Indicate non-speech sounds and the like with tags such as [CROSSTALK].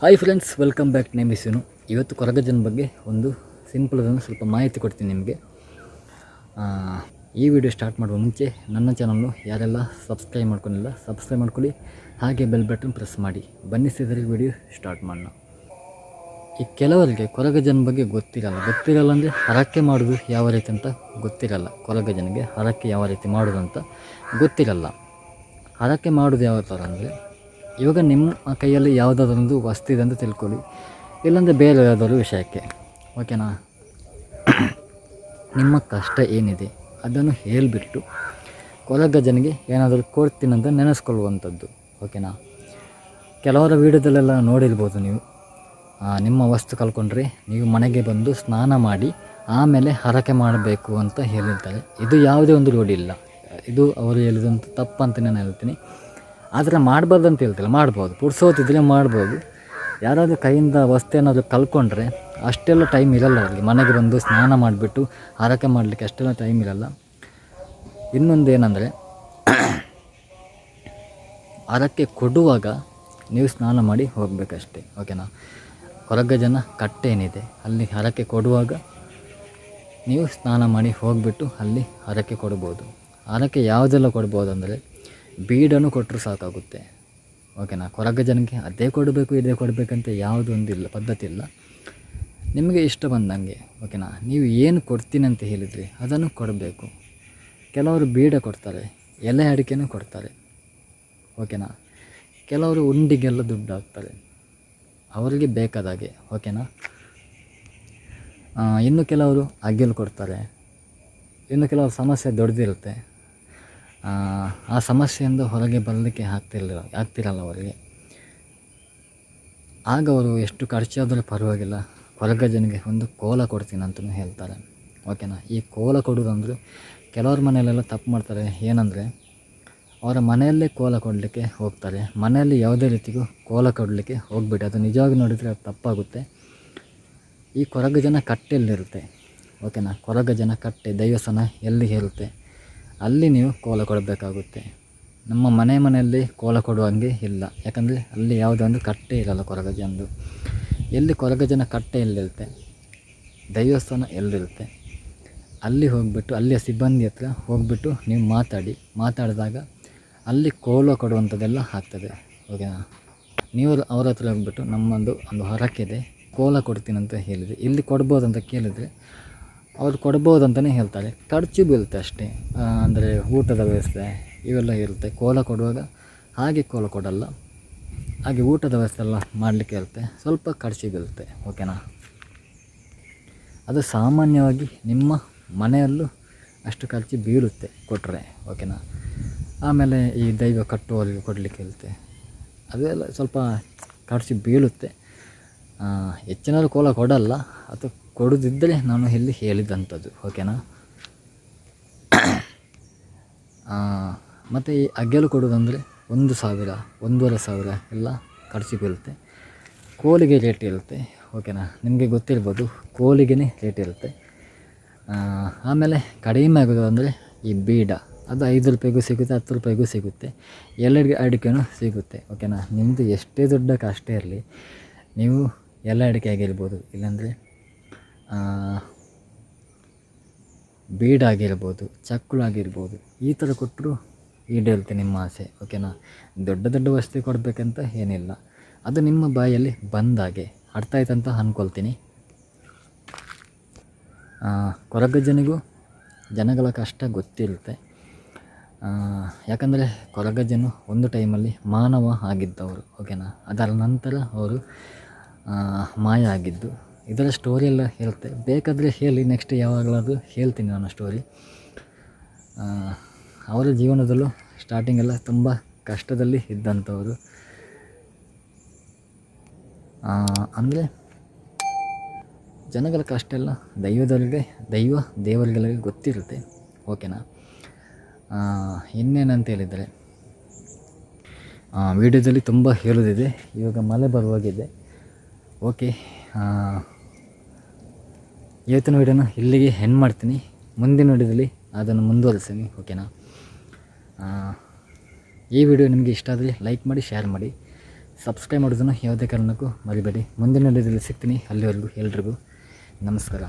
Hi friends welcome back name ಇಸ್ಯೂನು ಇವತ್ತು ಕೊರಗಜ್ಜನ ಬಗ್ಗೆ ಒಂದು ಸಿಂಪಲ್ ಸ್ವಲ್ಪ ಮಾಹಿತಿ ಕೊಡ್ತೀನಿ ನಿಮಗೆ. ಈ ವಿಡಿಯೋ ಸ್ಟಾರ್ಟ್ ಮಾಡುವ ಮುಂಚೆ ನನ್ನ ಚಾನಲ್ನು ಯಾರೆಲ್ಲ ಸಬ್ಸ್ಕ್ರೈಬ್ ಮಾಡ್ಕೊಂಡಿಲ್ಲ ಸಬ್ಸ್ಕ್ರೈಬ್ ಮಾಡ್ಕೊಳ್ಳಿ. ಹಾಗೆ ಬೆಲ್ ಬಟನ್ ಪ್ರೆಸ್ ಮಾಡಿ. ಬನ್ನಿ ವಿಡಿಯೋ ಸ್ಟಾರ್ಟ್ ಮಾಡೋಣ. ಈ ಕೆಲವರಿಗೆ ಕೊರಗಜ್ಜನ ಬಗ್ಗೆ ಗೊತ್ತಿರಲ್ಲ. ಗೊತ್ತಿರಲ್ಲ ಅಂದರೆ ಹರಕೆ ಮಾಡೋದು ಯಾವ ರೀತಿ ಅಂತ ಗೊತ್ತಿರಲ್ಲ. ಕೊರಗಜ್ಜನಿಗೆ ಹರಕೆ ಯಾವ ರೀತಿ ಮಾಡೋದು ಅಂತ ಗೊತ್ತಿರಲ್ಲ. ಹರಕೆ ಮಾಡೋದು ಯಾವ ಥರ ಅಂದರೆ ಇವಾಗ ನಿಮ್ಮ ಕೈಯಲ್ಲಿ ಯಾವುದಾದ್ರೊಂದು ವಸ್ತು ಇದೆ ಅಂತ ತಿಳ್ಕೊಳ್ಳಿ. ಇಲ್ಲಾಂದರೆ ಬೇರೆ ಯಾವುದಾದ್ರು ವಿಷಯಕ್ಕೆ. ಓಕೆನಾ? ನಿಮ್ಮ ಕಷ್ಟ ಏನಿದೆ ಅದನ್ನು ಹೇಳಿಬಿಟ್ಟು ಕೊಲಗಜನಿಗೆ ಏನಾದರೂ ಕೊಡ್ತೀನಂತ ನೆನೆಸ್ಕೊಳ್ಳುವಂಥದ್ದು. ಓಕೆನಾ? ಕೆಲವರ ವೀಡಿಯೋದಲ್ಲೆಲ್ಲ ನೋಡಿರ್ಬೋದು ನೀವು. ನಿಮ್ಮ ವಸ್ತು ಕಲ್ಕೊಂಡ್ರೆ ನೀವು ಮನೆಗೆ ಬಂದು ಸ್ನಾನ ಮಾಡಿ ಆಮೇಲೆ ಹರಕೆ ಮಾಡಬೇಕು ಅಂತ ಹೇಳಿರ್ತಾರೆ. ಇದು ಯಾವುದೇ ಒಂದು ರೂಢಿ ಇಲ್ಲ. ಇದು ಅವರು ಹೇಳಿದಂಥ ತಪ್ಪಂತ ನಾನು ಹೇಳ್ತೀನಿ. ಆದರೆ ಮಾಡ್ಬಾರ್ದು ಅಂತ ಹೇಳ್ತಿಲ್ಲ, ಮಾಡ್ಬೋದು. ಪುಡ್ಸೋತಿದ್ರೆ ಮಾಡ್ಬೋದು. ಯಾರಾದರೂ ಕೈಯಿಂದ ವಸ್ತು ಏನಾದರೂ ಕಲ್ತ್ಕೊಂಡ್ರೆ ಅಷ್ಟೆಲ್ಲ ಟೈಮ್ ಇರಲ್ಲ ಅವರಿಗೆ. ಮನೆಗೆ ಬಂದು ಸ್ನಾನ ಮಾಡಿಬಿಟ್ಟು ಹರಕೆ ಮಾಡಲಿಕ್ಕೆ ಅಷ್ಟೆಲ್ಲ ಟೈಮ್ ಇರಲ್ಲ. ಇನ್ನೊಂದು ಏನಂದರೆ ಹರಕೆ [CLEARS THROAT] ಕೊಡುವಾಗ ನೀವು ಸ್ನಾನ ಮಾಡಿ ಹೋಗಬೇಕಷ್ಟೇ ಓಕೆನಾ ಹೊರಗೆ ಜನ ಕಟ್ಟೆ ಏನಿದೆ, ಅಲ್ಲಿ ಹರಕೆ ಕೊಡುವಾಗ ನೀವು ಸ್ನಾನ ಮಾಡಿ ಹೋಗಿಬಿಟ್ಟು ಅಲ್ಲಿ ಹರಕೆ ಕೊಡ್ಬೋದು. ಹರಕೆ ಯಾವುದೆಲ್ಲ ಕೊಡ್ಬೋದು ಅಂದರೆ ಬೀಡನ್ನು ಕೊಟ್ಟರು ಸಾಕಾಗುತ್ತೆ. ಓಕೆನಾ? ಕೊರಗ ಜನಕ್ಕೆ ಅದೇ ಕೊಡಬೇಕು, ಇದೇ ಕೊಡಬೇಕಂತ ಯಾವುದೂ ಒಂದು ಇಲ್ಲ ಪದ್ಧತಿ ಇಲ್ಲ. ನಿಮಗೆ ಇಷ್ಟ ಬಂದಂಗೆ, ಓಕೆನಾ? ನೀವು ಏನು ಕೊಡ್ತೀನಿ ಅಂತ ಹೇಳಿದ್ರಿ ಅದನ್ನು ಕೊಡಬೇಕು. ಕೆಲವರು ಬೀಡ ಕೊಡ್ತಾರೆ, ಎಲೆ ಅಡಿಕೆನೂ ಕೊಡ್ತಾರೆ, ಓಕೆನಾ? ಕೆಲವರು ಉಂಡಿಗೆಲ್ಲ ದುಡ್ಡು ಹಾಕ್ತಾರೆ ಅವರಿಗೆ ಬೇಕಾದಾಗೆ ಓಕೆನಾ? ಇನ್ನು ಕೆಲವರು ಅಗಿಲು ಕೊಡ್ತಾರೆ. ಇನ್ನು ಕೆಲವರು ಸಮಸ್ಯೆ ದೊಡ್ಡದಿರುತ್ತೆ ಆ, ಸಮಸ್ಯೆಯಿಂದ ಹೊರಗೆ ಬರಲಿಕ್ಕೆ ಆಗ್ತಿರಲಿಲ್ಲ ಆಗ್ತಿರಲ್ಲ ಅವರಿಗೆ. ಆಗ ಅವರು ಎಷ್ಟು ಖರ್ಚಾದರೂ ಪರವಾಗಿಲ್ಲ ಹೊರಗ ಜನಗೆ ಒಂದು ಕೋಲ ಕೊಡ್ತೀನಿ ಅಂತಲೂ ಹೇಳ್ತಾರೆ. ಓಕೆನಾ ಈ ಕೋಲ ಕೊಡೋದಂದ್ರೆ ಕೆಲವ್ರ ಮನೆಯಲ್ಲೆಲ್ಲ ತಪ್ಪು ಮಾಡ್ತಾರೆ. ಏನಂದರೆ ಅವರ ಮನೆಯಲ್ಲೇ ಕೋಲ ಕೊಡಲಿಕ್ಕೆ ಹೋಗ್ತಾರೆ. ಮನೆಯಲ್ಲಿ ಯಾವುದೇ ರೀತಿಗೂ ಕೋಲ ಕೊಡಲಿಕ್ಕೆ ಹೋಗ್ಬಿಟ್ಟು ಅದು ನಿಜವಾಗಿ ನೋಡಿದರೆ ಅದು ತಪ್ಪಾಗುತ್ತೆ. ಈ ಕೊರಗ ಜನ ಕಟ್ಟೆಯಲ್ಲಿರುತ್ತೆ. ಓಕೆನಾ ಕೊರಗ ಜನ ಕಟ್ಟೆ ದೈವಸನ ಎಲ್ಲಿ ಇರುತ್ತೆ ಅಲ್ಲಿ ನೀವು ಕೋಲ ಕೊಡಬೇಕಾಗುತ್ತೆ. ನಮ್ಮ ಮನೆ ಮನೆಯಲ್ಲಿ ಕೋಲ ಕೊಡುವಂಗೆ ಇಲ್ಲ. ಯಾಕಂದರೆ ಅಲ್ಲಿ ಯಾವುದೋ ಒಂದು ಕಟ್ಟೆ ಇರಲ್ಲ ಕೊರಗಜನದು ಎಲ್ಲಿ ಕೊರಗ ಜನ ಕಟ್ಟೆ ಎಲ್ಲಿರುತ್ತೆ? ದೈವಸ್ಥಾನ ಎಲ್ಲಿರುತ್ತೆ? ಅಲ್ಲಿ ಹೋಗಿಬಿಟ್ಟು, ಅಲ್ಲಿಯ ಸಿಬ್ಬಂದಿ ಹತ್ರ ಹೋಗಿಬಿಟ್ಟು ನೀವು ಮಾತಾಡಿ. ಮಾತಾಡಿದಾಗ ಅಲ್ಲಿ ಕೋಲ ಕೊಡುವಂಥದ್ದೆಲ್ಲ ಆಗ್ತದೆ. ಓಕೆನಾ? ನೀವು ಅವ್ರ ಹತ್ರ ಹೋಗ್ಬಿಟ್ಟು ನಮ್ಮೊಂದು ಒಂದು ಹರಕಿದೆ. ಕೋಲ ಕೊಡ್ತೀನಿ ಅಂತ ಹೇಳಿದ್ರಿ, ಇಲ್ಲಿ ಕೊಡ್ಬೋದು ಅಂತ ಕೇಳಿದರೆ ಅವ್ರು ಕೊಡ್ಬೋದು ಅಂತಲೇ ಹೇಳ್ತಾರೆ. ಖರ್ಚು ಬೀಳುತ್ತೆ ಅಷ್ಟೇ. ಅಂದರೆ ಊಟದ ವ್ಯವಸ್ಥೆ ಇವೆಲ್ಲ ಇರುತ್ತೆ. ಕೋಲ ಕೊಡುವಾಗ ಹಾಗೆ ಕೋಲ ಕೊಡಲ್ಲ. ಹಾಗೆ ಊಟದ ವ್ಯವಸ್ಥೆ ಎಲ್ಲ ಮಾಡಲಿಕ್ಕೆ ಇರುತ್ತೆ. ಸ್ವಲ್ಪ ಖರ್ಚು ಬೀಳುತ್ತೆ. ಓಕೆನಾ ಅದು ಸಾಮಾನ್ಯವಾಗಿ ನಿಮ್ಮ ಮನೆಯಲ್ಲೂ ಅಷ್ಟು ಖರ್ಚು ಬೀಳುತ್ತೆ ಕೊಟ್ಟರೆ ಓಕೆನಾ ಆಮೇಲೆ ಈ ದೈವ ಕಟ್ಟುವವರಿಗೆ ಕೊಡಲಿಕ್ಕೆ ಇರುತ್ತೆ. ಅದೆಲ್ಲ ಸ್ವಲ್ಪ ಖರ್ಚು ಬೀಳುತ್ತೆ. ಹೆಚ್ಚಿನವರು ಕೋಲ ಕೊಡಲ್ಲ. ಅಥವಾ ಕೊಡುದಿದ್ದರೆ ನಾನು ಇಲ್ಲಿ ಹೇಳಿದಂಥದ್ದು ಓಕೆನಾ [COUGHS] ಮತ್ತು ಈ ಅಗ್ಗೆಲು ಕೊಡೋದಂದರೆ ಒಂದು ಸಾವಿರ, ಒಂದೂವರೆ ಸಾವಿರ ಎಲ್ಲ ಖರ್ಚು ಬೀಳುತ್ತೆ. ಕೋಲಿಗೆ ರೇಟ್ ಇರುತ್ತೆ ಓಕೆನಾ ನಿಮಗೆ ಗೊತ್ತಿರ್ಬೋದು ಕೋಲಿಗೆ ರೇಟ್ ಇರುತ್ತೆ. ಆಮೇಲೆ ಕಡಿಮೆ ಆಗೋದು ಅಂದರೆ ಈ ಬೀಡ, ಅದು ಐದು ರೂಪಾಯಿಗೂ ಸಿಗುತ್ತೆ, ಹತ್ತು ರೂಪಾಯಿಗೂ ಸಿಗುತ್ತೆ. ಎಲ್ಲರಿಗೆ ಅಡಿಕೆನೂ ಸಿಗುತ್ತೆ ಓಕೆನಾ ನಿಮ್ಮದು ಎಷ್ಟೇ ದೊಡ್ಡ ಕಷ್ಟ ಇರಲಿ, ನೀವು ಎಲ್ಲ ಅಡಿಕೆ ಆಗಿರ್ಬೋದು, ಇಲ್ಲಾಂದರೆ ಬೀಡ ಆಗಿರ್ಬೋದು ಚಕ್ಕುಳು ಆಗಿರ್ಬೋದು ಈ ಥರ ಕೊಟ್ಟರು ಈಡೇರುತ್ತೆ ನಿಮ್ಮ ಆಸೆ ಓಕೆನಾ ದೊಡ್ಡ ದೊಡ್ಡ ವಸ್ತು ಕೊಡಬೇಕಂತ ಏನಿಲ್ಲ. ಅದು ನಿಮ್ಮ ಬಾಯಲ್ಲಿ ಬಂದಾಗೆ ಅರ್ಥ ಆಯ್ತಂತ ಅಂದ್ಕೊಳ್ತೀನಿ ಕೊರಗ ಜನಿಗೂ ಜನಗಳ ಕಷ್ಟ ಗೊತ್ತಿರುತ್ತೆ. ಯಾಕಂದರೆ ಕೊರಗಜ್ಜನು ಜನ ಒಂದು ಟೈಮಲ್ಲಿ ಮಾನವ ಆಗಿದ್ದವರು ಓಕೆನಾ ಅದರ ನಂತರ ಅವರು ಮಾಯ ಆಗಿದ್ದು ಇದರ ಸ್ಟೋರಿ ಎಲ್ಲ ಹೇಳ್ತೆ. ಬೇಕಾದರೆ ಹೇಳಿ ನೆಕ್ಸ್ಟ್ ಯಾವಾಗಲಾದರೂ ಹೇಳ್ತೀನಿ ನಾನು ಸ್ಟೋರಿ ಅವರ ಜೀವನದಲ್ಲೂ ಸ್ಟಾರ್ಟಿಂಗ್ ಎಲ್ಲ ತುಂಬ ಕಷ್ಟದಲ್ಲಿ ಇದ್ದಂಥವರು. ಅಂದರೆ ಜನಗಳ ಕಷ್ಟ ಎಲ್ಲ ದೈವದವರಿಗೆ, ದೈವ ದೇವರುಗಳಿಗೆ ಗೊತ್ತಿರುತ್ತೆ. ಓಕೆನಾ ಇನ್ನೇನಂತ ಹೇಳಿದರೆ ವಿಡಿಯೋದಲ್ಲಿ ತುಂಬ ಹೇಳೋದಿದೆ. ಇವಾಗ ಮಳೆ ಬರುವಾಗಿದೆ. ಓಕೆ ಇವತ್ತಿನ ವಿಡಿಯೋನ ಇಲ್ಲಿಗೆ ಹೆಣ್ಣು ಮಾಡ್ತೀನಿ. ಮುಂದಿನ ವಿಡಿಯೋದಲ್ಲಿ ಅದನ್ನು ಮುಂದುವರಿಸ್ತೀನಿ ಓಕೆನಾ ಈ ವಿಡಿಯೋ ನಿಮಗೆ ಇಷ್ಟ ಆದರೆ ಲೈಕ್ ಮಾಡಿ ಶೇರ್ ಮಾಡಿ. ಸಬ್ಸ್ಕ್ರೈಬ್ ಮಾಡೋದನ್ನು ಯಾವುದೇ ಕಾರಣಕ್ಕೂ ಮರಿಬೇಡಿ. ಮುಂದಿನ ವಿಡಿಯೋದಲ್ಲಿ ಸಿಗ್ತೀನಿ ಅಲ್ಲಿವರೆಗೂ ಎಲ್ರಿಗೂ. ನಮಸ್ಕಾರ.